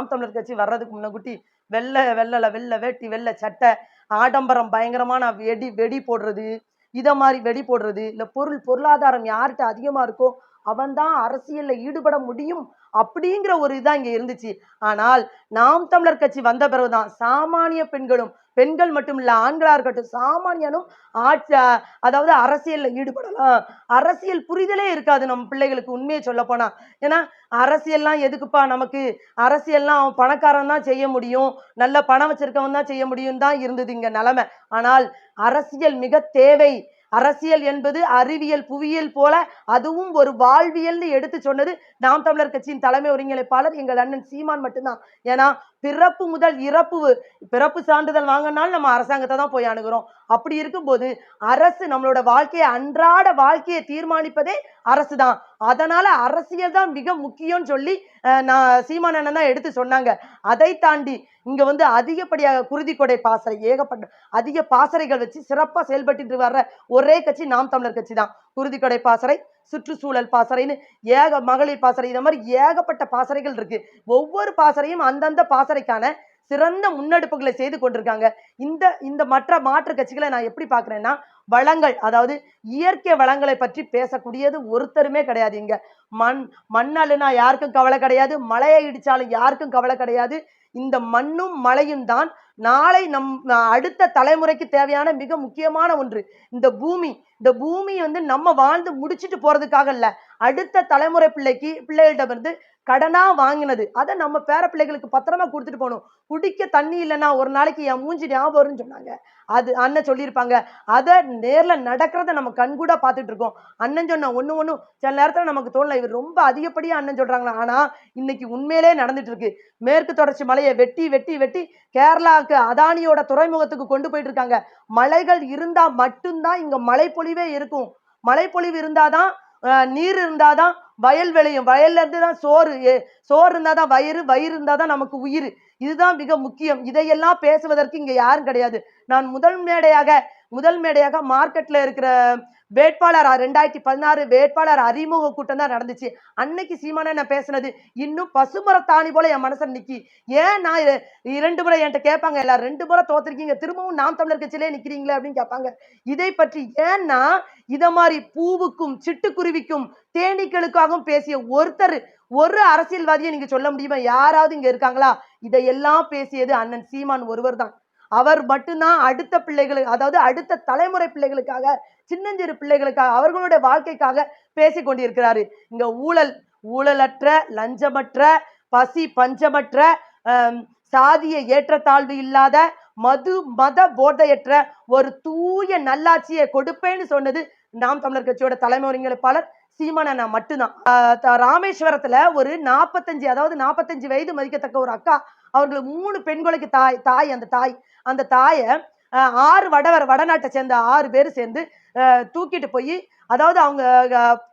நாம் தமிழர் கட்சி வர்றதுக்கு முன்னகுட்டி வெள்ளை வெள்ளல வெள்ளை வேட்டி வெள்ளை சட்டை ஆடம்பரம் பயங்கரமான வெடி வெடி போடுறது இதை மாதிரி வெடி போடுறது இல்லை பொருள் பொருளாதாரம் யார்கிட்ட அதிகமாக இருக்கோ அவன்தான் அரசியல்ல ஈடுபட முடியும் அப்படிங்கிற ஒரு இதான் இங்க இருந்துச்சு. ஆனால் நாம் தமிழர் கட்சி வந்த பிறகுதான் சாமானிய பெண்களும் பெண்கள் மட்டும் இல்லை ஆண்களாக இருக்கட்டும் சாமானியனும் ஆட்சி அதாவது அரசியலில் ஈடுபடலாம். அரசியல் புரிதலே இருக்காது நம்ம பிள்ளைகளுக்கு உண்மையை சொல்ல போனால் ஏன்னா அரசியல்லாம் எதுக்குப்பா நமக்கு? அரசியல்லாம் அவன் பணக்காரன் தான் செய்ய முடியும். நல்ல பணம் வச்சிருக்கவன் தான் செய்ய முடியும் தான் இருந்தது இங்கே நிலமை. ஆனால் அரசியல் மிக தேவை. அரசியல் என்பது அறிவியல் புவியியல் போல அதுவும் ஒரு வாழ்வியல்னு எடுத்து சொன்னது நாம் தமிழர் கட்சியின் தலைமை ஒருங்கிணைப்பாளர் எங்கள் அண்ணன் சீமான் மட்டும்தான். ஏன்னா பிறப்பு முதல் இறப்பு பிறப்பு சான்றிதழ் வாங்கினாலும் நம்ம அரசாங்கத்தை தான் போய் அணுகிறோம். அப்படி இருக்கும்போது அரசு நம்மளோட வாழ்க்கையை அன்றாட வாழ்க்கையை தீர்மானிப்பதே அரசு தான் அதனால அரசியல் தான் மிக முக்கியம்னு சொல்லி நான் சீமானண்ணன் தான் எடுத்து சொன்னாங்க. அதை தாண்டி இங்க வந்து அதிகப்படியாக குருதிக்கொடை பாசறை ஏகப்பட்ட அதிக பாசறைகள் வச்சு சிறப்பாக செயல்பட்டு வர்ற ஒரே கட்சி நாம் தமிழர் கட்சி தான். குருதிக்கொடை பாசறை சுற்றுச்சூழல் பாசறைன்னு ஏக மகளிர் பாசறை இந்த மாதிரி ஏகப்பட்ட பாசறைகள் இருக்கு. ஒவ்வொரு பாசறையும் அந்தந்த பாசறைக்கான சிறந்த முன்னெடுப்புகளை செய்து கொண்டிருக்காங்க. இந்த இந்த மற்ற மாற்று கட்சிகளை நான் எப்படி பார்க்குறேன்னா வளங்கள் அதாவது இயற்கை வளங்களை பற்றி பேசக்கூடியது ஒருத்தருமே கிடையாது இங்க. மண் மண்ணாலுனா யாருக்கும் கவலை கிடையாது மழையை இடிச்சாலும் யாருக்கும் கவலை கிடையாது. இந்த மண்ணும் மழையும் தான் நாளை நம் அடுத்த தலைமுறைக்கு தேவையான மிக முக்கியமான ஒன்று. இந்த பூமி இந்த பூமி வந்து நம்ம வாழ்ந்து முடிச்சிட்டு போறதுக்காக இல்ல அடுத்த தலைமுறை பிள்ளைக்கு பிள்ளைகளிடமிருந்து கடனா வாங்கினது. அதை நம்ம பேர பிள்ளைகளுக்கு பத்திரமா கொடுத்துட்டு போகணும். குடிக்க தண்ணி இல்லைன்னா ஒரு நாளைக்கு என் மூஞ்சி ஞாபகம் வரும்னு சொன்னாங்க. அது அண்ணன் சொல்லியிருப்பாங்க. அதை நேரில் நடக்கிறத நம்ம கண்கூட பார்த்துட்டு இருக்கோம். அண்ணன் சொன்ன ஒன்று ஒன்றும் சில நேரத்தில் நமக்கு தோணல. இவர் ரொம்ப அதிகப்படியாக அண்ணன் சொல்கிறாங்களா ஆனால் இன்னைக்கு உண்மையிலே நடந்துட்டு இருக்கு. மேற்கு தொடர்ச்சி மலையை வெட்டி வெட்டி வெட்டி கேரளாவுக்கு அதானியோட துறைமுகத்துக்கு கொண்டு போயிட்டு இருக்காங்க. மலைகள் இருந்தால் மட்டும்தான் இங்கே மழைப்பொழிவே இருக்கும். மழைப்பொழிவு இருந்தாதான் நீர் இருந்தாதான் வயல் விளையும். வயல்லேருந்து தான் சோறு. சோறு சோறு இருந்தாதான் வயிறு வயிறு இருந்தால் தான் நமக்கு உயிர். இதுதான் மிக முக்கியம். இதையெல்லாம் பேசுவதற்கு இங்கே யாரும் கிடையாது. நான் முதல் மேடையாக முதல் மேடையாக மார்க்கெட்டில் இருக்கிற வேட்பாளர் ரெண்டாயிரத்தி பதினாறு வேட்பாளர் அறிமுக கூட்டம் தான் நடந்துச்சு. அன்னைக்கு சீமானே நான் பேசுனது? இன்னும் பசுமரத்தாணி போல என் மனசில் நிற்கி ஏன் நான் இரண்டு முறை என்கிட்ட கேட்பாங்க எல்லாரும். ரெண்டு முறை தோத்துருக்கீங்க. திரும்பவும் நாம் தமிழர் கட்சியிலே நிற்கிறீங்களே அப்படின்னு கேட்பாங்க. இதை பற்றி ஏன்னா இதை மாதிரி பூவுக்கும் சிட்டுக்குருவிக்கும் தேனீக்களுக்காகவும் பேசிய ஒருத்தர் ஒரு அரசியல்வாதியை நீங்க சொல்ல முடியுமா? யாராவது இங்க இருக்காங்களா? இதையெல்லாம் பேசியது அண்ணன் சீமான் ஒருவர் தான். அவர் மட்டும்தான் அடுத்த பிள்ளைகளுக்கு அதாவது அடுத்த தலைமுறை பிள்ளைகளுக்காக சின்னஞ்சிறு பிள்ளைகளுக்காக அவர்களுடைய வாழ்க்கைக்காக பேசி கொண்டிருக்கிறாரு. இங்க ஊழல் ஊழலற்ற லஞ்சமற்ற பசி பஞ்சமற்ற சாதிய ஏற்றத்தாழ்வு இல்லாத மது மத போதையற்ற ஒரு தூய நல்லாட்சியை கொடுப்பேன்னு சொன்னது நாம் தமிழர் கட்சியோட தலைமை ஒருங்கிணைப்பாளர் மட்டும்தான். ராமேஸ்வரத்துல ஒரு நாற்பத்தஞ்சு அதாவது நாற்பத்தஞ்சு வயது மதிக்கத்தக்க ஒரு அக்கா அவர்களுக்கு மூணு பெண்களுக்கு தாய் தாய் அந்த தாய் அந்த தாயை ஆறு வடவர் வடநாட்டை சேர்ந்த ஆறு பேர் சேர்ந்து தூக்கிட்டு போய் அதாவது அவங்க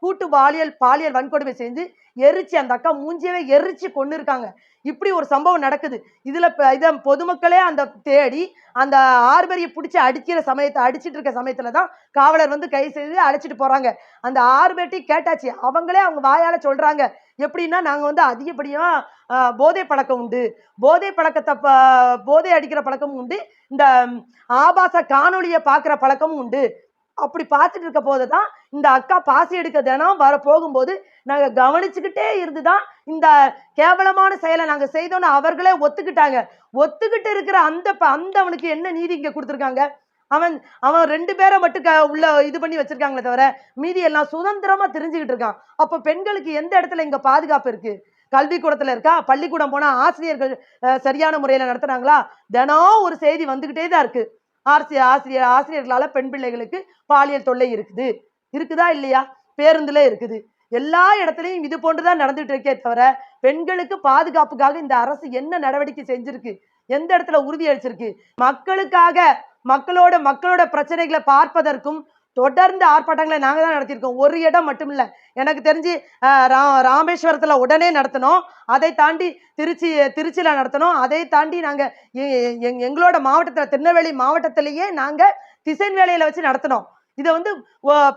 கூட்டு பாலியல் பாலியல் வன்கொடுமை செஞ்சு எரிச்சு அந்த அக்கா மூஞ்சியவே எரிச்சு கொண்டு இருக்காங்க இப்படி ஒரு சம்பவம் நடக்குது. இதில் இதை பொதுமக்களே அந்த தேடி அந்த ஆர்பரியை பிடிச்சி அடிக்கிற சமயத்தை அடிச்சிட்டு இருக்க சமயத்தில் தான் காவலர் வந்து கை செய்து அழைச்சிட்டு போகிறாங்க அந்த ஆறு கேட்டாச்சு. அவங்களே அவங்க வாயால் சொல்கிறாங்க எப்படின்னா நாங்கள் வந்து அதிகப்படியாக போதை பழக்கம் உண்டு. போதை பழக்கத்தை ப- போதை அடிக்கிற பழக்கமும் உண்டு. இந்த ஆபாச காணொலியை பார்க்குற பழக்கமும் உண்டு. அப்படி பார்த்துட்டு இருக்க போது தான் இந்த அக்கா பாசி எடுக்க தினம் வர போகும்போது நாங்கள் கவனிச்சுக்கிட்டே இருந்து தான் இந்த கேவலமான செயலை நாங்கள் செய்தோன்னு அவர்களே ஒத்துக்கிட்டாங்க. ஒத்துக்கிட்டு இருக்கிற அந்த ப- அந்த அவனுக்கு என்ன நீதி இங்கே கொடுத்துருக்காங்க? அவன் அவன் ரெண்டு பேரை மட்டும் க உள்ள இது பண்ணி வச்சிருக்காங்களே தவிர மீதி எல்லாம் சுதந்திரமா தெரிஞ்சுக்கிட்டு இருக்கான். அப்போ பெண்களுக்கு எந்த இடத்துல இங்கே பாதுகாப்பு இருக்கு? கல்விக்கூடத்தில் இருக்கா? பள்ளிக்கூடம் போனால் ஆசிரியர்கள் சரியான முறையில் நடத்துனாங்களா தினம் ஒரு செய்தி வந்துக்கிட்டே தான் இருக்குது ஆசிரியர் ஆசிரியர் ஆசிரியர்களால் பெண் பிள்ளைகளுக்கு பாலியல் தொல்லை இருக்குது. இருக்குதா இல்லையா? பேருந்துல இருக்குது. எல்லா இடத்துலையும் இது போன்றுதான் நடந்துட்டு இருக்கே தவிர பெண்களுக்கு பாதுகாப்புக்காக இந்த அரசு என்ன நடவடிக்கை செஞ்சிருக்கு? எந்த இடத்துல உறுதி அளிச்சிருக்கு? மக்களுக்காக மக்களோட மக்களோட பிரச்சனைகளை பார்ப்பதற்கும் தொடர்ந்து ஆர்ப்பாட்டங்களை நாங்கள் தான் நடத்தியிருக்கோம். ஒரு இடம் மட்டும் இல்லை. எனக்கு தெரிஞ்சு ரா- ராமேஸ்வரத்தில் உடனே நடத்தினோம். அதை தாண்டி திருச்சி திருச்சியில் நடத்தினோம். அதை தாண்டி நாங்கள் எங்களோட மாவட்டத்தில் திருநெல்வேலி மாவட்டத்திலேயே நாங்கள் திசைன் வேலையில் வச்சு நடத்தினோம். இதை வந்து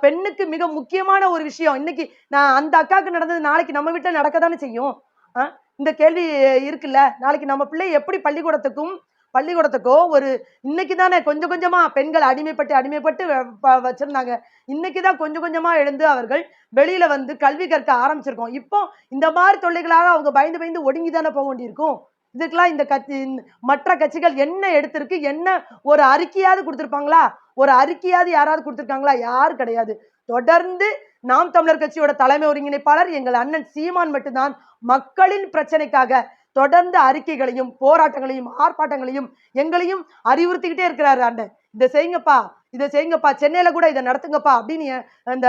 பெண்ணுக்கு மிக முக்கியமான ஒரு விஷயம். இன்னைக்கு நான் அந்த அக்காவுக்கு நடந்தது நாளைக்கு நம்ம வீட்டில் நடக்க தானே செய்யும்? ஆ? இந்த கேள்வி இருக்குல்ல? நாளைக்கு நம்ம பிள்ளை எப்படி பள்ளிக்கூடத்துக்கும் பள்ளிக்கூடத்துக்கோ ஒரு இன்னைக்கு தானே கொஞ்சம் கொஞ்சமாக பெண்கள் அடிமைப்பட்டு அடிமைப்பட்டு வ- இன்னைக்கு தான் கொஞ்சம் கொஞ்சமாக எழுந்து அவர்கள் வெளியில் வந்து கல்வி கற்க ஆரம்பிச்சிருக்கோம். இப்போ இந்த மாதிரி தொல்லைகளாக அவங்க பயந்து பயந்து ஒடுங்கி தானே போக வேண்டியிருக்கும்? இதுக்கெல்லாம் இந்த கட்சி இந்த மற்ற கட்சிகள் என்ன எடுத்திருக்கு? என்ன ஒரு அறிக்கையாவது கொடுத்துருப்பாங்களா? ஒரு அறிக்கையாவது யாராவது கொடுத்துருக்காங்களா? யாரும் கிடையாது. தொடர்ந்து நாம் தமிழர் கட்சியோட தலைமை ஒருங்கிணைப்பாளர் எங்கள் அண்ணன் சீமான் மட்டும்தான் மக்களின் பிரச்சனைக்காக தொடர்ந்து அறிக்கைகளையும் போராட்டங்களையும் ஆர்ப்பாட்டங்களையும் எங்களையும் அறிவுறுத்திக்கிட்டே இருக்கிறாரு அண்ணன். இதை செய்யுங்கப்பா இதை செய்யுங்கப்பா சென்னையில கூட இதை நடத்துங்கப்பா அப்படின்னு அந்த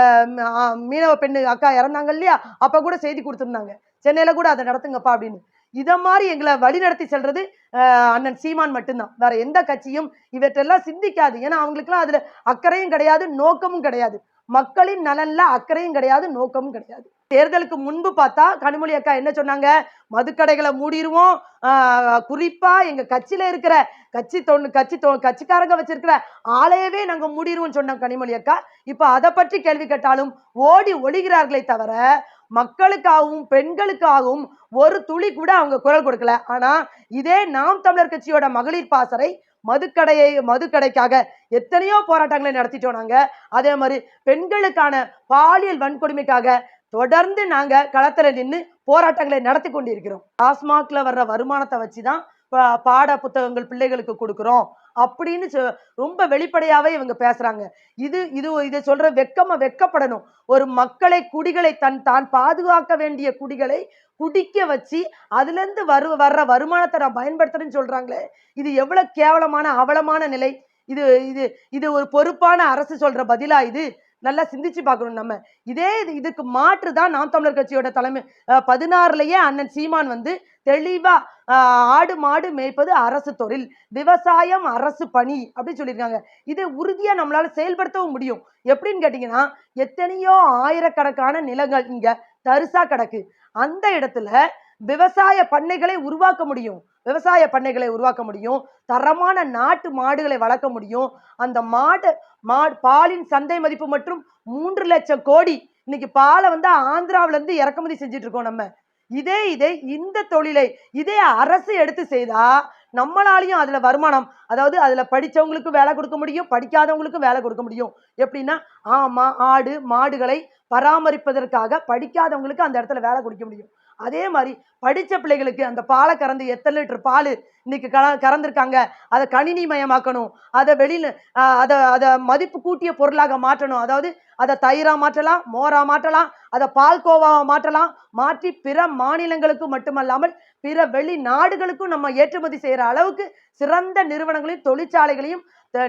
மீனவ பெண்ணு அக்கா இறந்தாங்க இல்லையா? அப்ப கூட செய்தி கொடுத்துருந்தாங்க. சென்னையில கூட அதை நடத்துங்கப்பா அப்படின்னு. இதை மாதிரி எங்களை வழிநடத்தி செல்றது அண்ணன் சீமான் மட்டும்தான். வேற எந்த கட்சியும் இவற்றெல்லாம் சிந்திக்காது. ஏன்னா அவங்களுக்குலாம் அதுல அக்கறையும் கிடையாது நோக்கமும் கிடையாது. மக்களின் நலன்ல அக்கறையும் கிடையாது நோக்கமும் கிடையாது. தேர்தலுக்கு முன்பு பார்த்தா கனிமொழி அக்கா என்ன சொன்னாங்க? மதுக்கடைகளை மூடிடுவோம் குறிப்பா எங்க கட்சியில இருக்கிற கட்சி தொண்ணு கட்சி தொ கட்சிக்காரங்க வச்சிருக்கிற ஆலையவே நாங்க மூடிடுவோம் சொன்னோம் கனிமொழி அக்கா. இப்ப அதை பற்றி கேள்வி கேட்டாலும் ஓடி ஒழிகிறார்களே தவிர மக்களுக்காகவும் பெண்களுக்காகவும் ஒரு துளி கூட அவங்க குரல் கொடுக்கல. ஆனா இதே நாம் தமிழர் கட்சியோட மகளிர் பாசறை மதுக்கடையை மதுக்கடைக்காக எத்தனையோ போராட்டங்களை நடத்திட்டோம் நாங்க. அதே மாதிரி பெண்களுக்கான பாலியல் வன்கொடுமைக்காக தொடர்ந்து நாங்க களத்துல நின்று போராட்டங்களை நடத்தி கொண்டிருக்கிறோம். டாஸ்மாக்ல வர்ற வருமானத்தை வச்சுதான் பா- பாட புத்தகங்கள் பிள்ளைகளுக்கு கொடுக்குறோம். அப்படின்னு சொ- ரொம்ப வெளிப்படையாவே இவங்க பேசுறாங்க. இது இது இதை சொல்ற வெக்கமா வெக்கப்படணும். ஒரு மக்களை குடிகளை தன் தான் பாதுகாக்க வேண்டிய குடிகளை குடிக்க வச்சு அதுல இருந்து வரு வர்ற வருமானத்தை நான் பயன்படுத்துறேன்னு சொல்றாங்களே இது எவ்வளவு கேவலமான அவலமான நிலை. இது இது இது ஒரு பொறுப்பான அரசு சொல்ற பதிலா இது? நல்லா சிந்திச்சு பார்க்கணும் நம்ம. இதே இது இதுக்கு மாற்று தான் நாம் தமிழர் கட்சியோட தலைமை. பதினாறுலயே அண்ணன் சீமான் வந்து தெளிவா ஆடு மாடு மேய்ப்பது அரசு தொழில் விவசாயம் அரசு பணி அப்படின்னு சொல்லியிருக்காங்க. இதை உறுதியா நம்மளால செயல்படுத்தவும் முடியும். எப்படின்னு கேட்டீங்கன்னா எத்தனையோ ஆயிரக்கணக்கான நிலங்கள் இங்க தரிசா கிடக்கு. அந்த இடத்துல விவசாய பண்ணைகளை உருவாக்க முடியும். விவசாய பண்ணைகளை உருவாக்க முடியும். தரமான நாட்டு மாடுகளை வளர்க்க முடியும். அந்த மாடு மாடு பாலின் சந்தை மதிப்பு மற்றும் மூன்று லட்சம் கோடி இன்னைக்கு பாலை வந்து ஆந்திராவிலேருந்து இறக்குமதி செஞ்சுட்டு இருக்கோம் நம்ம. இதே இதே இந்த தொழிலை இதே அரசு எடுத்து செய்தா நம்மளாலையும் அதுல வருமானம் அதாவது அதுல படிச்சவங்களுக்கு வேலை கொடுக்க முடியும் படிக்காதவங்களுக்கும் வேலை கொடுக்க முடியும். எப்படின்னா ஆமா ஆடு மாடுகளை பராமரிப்பதற்காக படிக்காதவங்களுக்கு அந்த இடத்துல வேலை கொடுக்க முடியும். அதே மாதிரி படித்த பிள்ளைகளுக்கு அந்த பாலை கறந்து எத்தனை லிட்டர் பால் இன்னைக்கு கல கறந்துருக்காங்க? அதை கணினி மயமாக்கணும் அதை வெளியில் அதை அதை மதிப்பு கூட்டிய பொருளாக மாற்றணும். அதாவது அதை தயிராக மாற்றலாம் மோரா மாற்றலாம் அதை பால்கோவாவை மாற்றலாம் மாற்றி பிற மாநிலங்களுக்கும் மட்டுமல்லாமல் பிற வெளி நாடுகளுக்கும் நம்ம ஏற்றுமதி செய்கிற அளவுக்கு சிறந்த நிறுவனங்களையும் தொழிற்சாலைகளையும்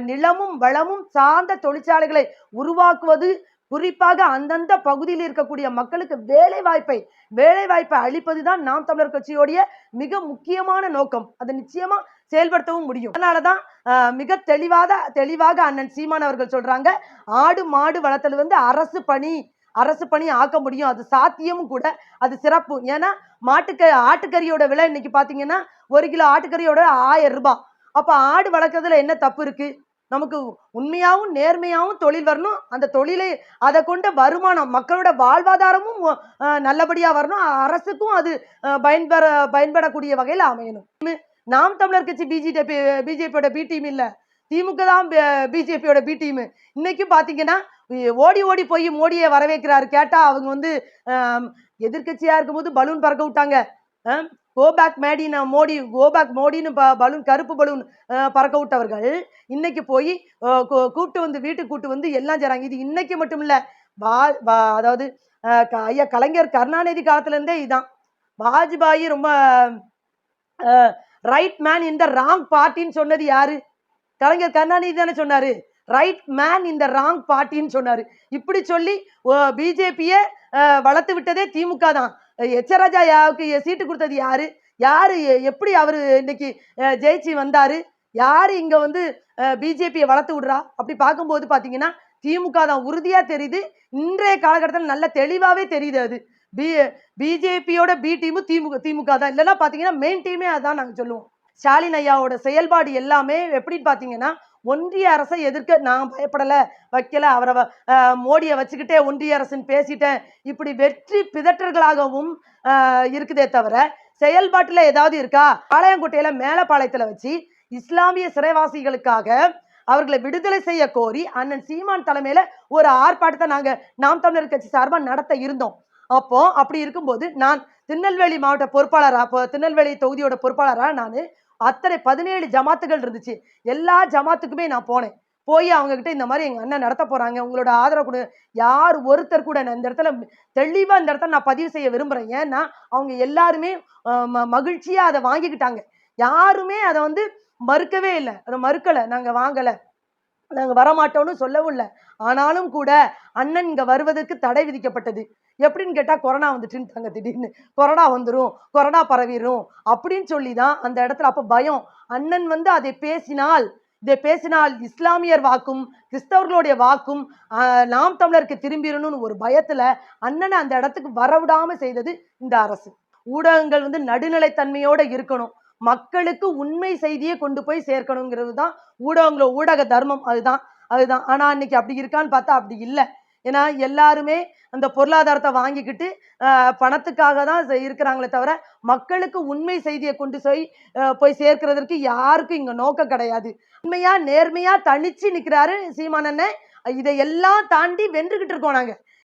நிலமும் வளமும் சார்ந்த தொழிற்சாலைகளை உருவாக்குவது குறிப்பாக அந்தந்த பகுதியில் இருக்கக்கூடிய மக்களுக்கு வேலை வாய்ப்பை வேலை வாய்ப்பை அளிப்பதுதான் நாம் தமிழர் கட்சியோடைய மிக முக்கியமான நோக்கம். அதை நிச்சயமா செயல்படுத்தவும் முடியும். அதனாலதான் தான் மிக தெளிவாக தெளிவாக அண்ணன் சீமான் அவர்கள் சொல்றாங்க ஆடு மாடு வளர்த்தல் வந்து அரசு பணி அரசு பணி ஆக்க முடியும். அது சாத்தியமும் கூட அது சிறப்பு. ஏன்னா மாட்டுக்க ஆட்டுக்கறியோட விலை இன்னைக்கு பாத்தீங்கன்னா ஒரு கிலோ ஆட்டுக்கறியோட ஆயிரம் ரூபாய். அப்போ ஆடு வளர்க்கறதுல என்ன தப்பு இருக்கு? நமக்கு உண்மையாகவும் நேர்மையாகவும் தொழில் வரணும். அந்த தொழிலை அதை கொண்ட வருமானம் மக்களோட வாழ்வாதாரமும் நல்லபடியாக வரணும். அரசுக்கும் அது பயன்பெற பயன்படக்கூடிய வகையில் அமையணும். நாம் தமிழர் கட்சி பிஜேபி பிஜேபியோட பி டீம் இல்லை. திமுக தான் பிஜேபியோட பி டீம் இன்னைக்கும் பார்த்தீங்கன்னா ஓடி ஓடி போய் மோடியை வரவேற்கிறாரு. கேட்டால் அவங்க வந்து எதிர்கட்சியாக இருக்கும்போது பலூன் பறக்க விட்டாங்க. கோ பேக் மேடின மோடி கோ பேக் மோடின்னு ப- பலூன் கருப்பு பலூன் பறக்க விட்டவர்கள் இன்னைக்கு போய் கூப்பிட்டு வந்து வீட்டுக்கு கூப்பிட்டு வந்து எல்லாம் செய்கிறாங்க இது இன்னைக்கு மட்டும் இல்லை பா அதாவது ஐயா கலைஞர் கருணாநிதி காலத்துலேருந்தே இதுதான் வாஜ்பாயி ரொம்ப ரைட் மேன் இந்த ராங் பார்ட்டின்னு சொன்னது யாரு? கலைஞர் கருணாநிதி தானே சொன்னாரு. ரைட் மேன் இந்த ராங் பார்ட்டின்னு சொன்னாரு. இப்படி சொல்லி பிஜேபியை வளர்த்து விட்டதே திமுக தான். எச்சராஜா யாவுக்கு சீட்டு கொடுத்தது யாரு? யாரு? எப்படி அவரு இன்னைக்கு ஜெயிச்சு வந்தாரு? யாரு இங்க வந்து பிஜேபியை வளர்த்து விடுறா? அப்படி பார்க்கும்போது பாத்தீங்கன்னா திமுக தான் உறுதியா தெரியுது. இன்றைய காலகட்டத்தில் நல்ல தெளிவாவே தெரியுது அது. பி பிஜேபியோட பி டீமு திமுக திமுக தான். இல்லைன்னா பாத்தீங்கன்னா மெயின் டீமே அதான் நாங்கள் சொல்லுவோம். ஸ்டாலின் ஐயாவோட செயல்பாடு எல்லாமே எப்படின்னு பாத்தீங்கன்னா ஒன்றிய அரசை எதிர்க்க நான் பயப்படலை. வைக்கல அவரை வ- மோடியை வச்சுக்கிட்டே ஒன்றிய அரசுன்னு பேசிட்டேன். இப்படி வெற்றி பிதற்றர்களாகவும் இருக்குதே தவிர செயல்பாட்டில் ஏதாவது இருக்கா? பாளையங்கோட்டையில் மேலப்பாளையத்தில் வச்சு இஸ்லாமிய சிறைவாசிகளுக்காக அவர்களை விடுதலை செய்ய கோரி அண்ணன் சீமான் தலைமையில ஒரு ஆர்ப்பாட்டத்தை நாங்க நாம் தமிழர் கட்சி சார்பாக நடத்த இருந்தோம். அப்போ அப்படி இருக்கும்போது நான் திருநெல்வேலி மாவட்ட பொறுப்பாளராக திருநெல்வேலி தொகுதியோட பொறுப்பாளராக நான் அத்தனை பதினேழு ஜமாத்துகள் இருந்துச்சு. எல்லா ஜமாத்துக்குமே நான் போனேன். போய் அவங்கக்கிட்ட இந்த மாதிரி எங்கள் அண்ணன் நடத்த போகிறாங்க உங்களோட ஆதரவு கொடு. யார் ஒருத்தர் கூட நான் இந்த இடத்துல தெளிவாக இந்த இடத்துல நான் பதிவு செய்ய விரும்புகிறேன் ஏன்னா அவங்க எல்லாருமே மகிழ்ச்சியாக ம- அதை வாங்கிக்கிட்டாங்க. யாருமே அதை வந்து மறுக்கவே இல்லை. அதை மறுக்கலை. நாங்கள் வாங்கலை. நாங்கள் வரமாட்டோம்னு சொல்லவும் இல்லை. ஆனாலும் கூட அண்ணன் இங்கே வருவதற்கு தடை விதிக்கப்பட்டது. எப்படின்னு கேட்டால் கொரோனா வந்துட்டுன்ட்டாங்க திடீர்னு. கொரோனா வந்துடும் கொரோனா பரவிடும் அப்படின்னு சொல்லி தான் அந்த இடத்துல அப்போ பயம். அண்ணன் வந்து அதை பேசினால் இதை பேசினால் இஸ்லாமியர் வாக்கும் கிறிஸ்தவர்களுடைய வாக்கும் நாம் தமிழருக்கு திரும்பிடணும்னு ஒரு பயத்தில் அண்ணனை அந்த இடத்துக்கு வரவிடாமல் செய்தது இந்த அரசு. ஊடகங்கள் வந்து நடுநிலைத்தன்மையோடு இருக்கணும். மக்களுக்கு உண்மை செய்தியை கொண்டு போய் சேர்க்கணுங்கிறது தான் ஊடகங்களோ ஊடக தர்மம். அதுதான் அதுதான். ஆனால் அன்னைக்கு அப்படி இருக்கான்னு பார்த்தா அப்படி இல்லை. ஏன்னா எல்லாருமே அந்த பொருளாதாரத்தை வாங்கிக்கிட்டு பணத்துக்காக தான் இருக்கிறாங்களே தவிர மக்களுக்கு உண்மை செய்தியை கொண்டு போய் போய் சேர்க்கிறதற்கு யாருக்கும் இங்கே நோக்கம் கிடையாது. உண்மையா நேர்மையா தனிச்சு நிற்கிறாரு சீமானண்ணே இதையெல்லாம் தாண்டி வென்றுகிட்டு இருக்கோம் நாங்கள்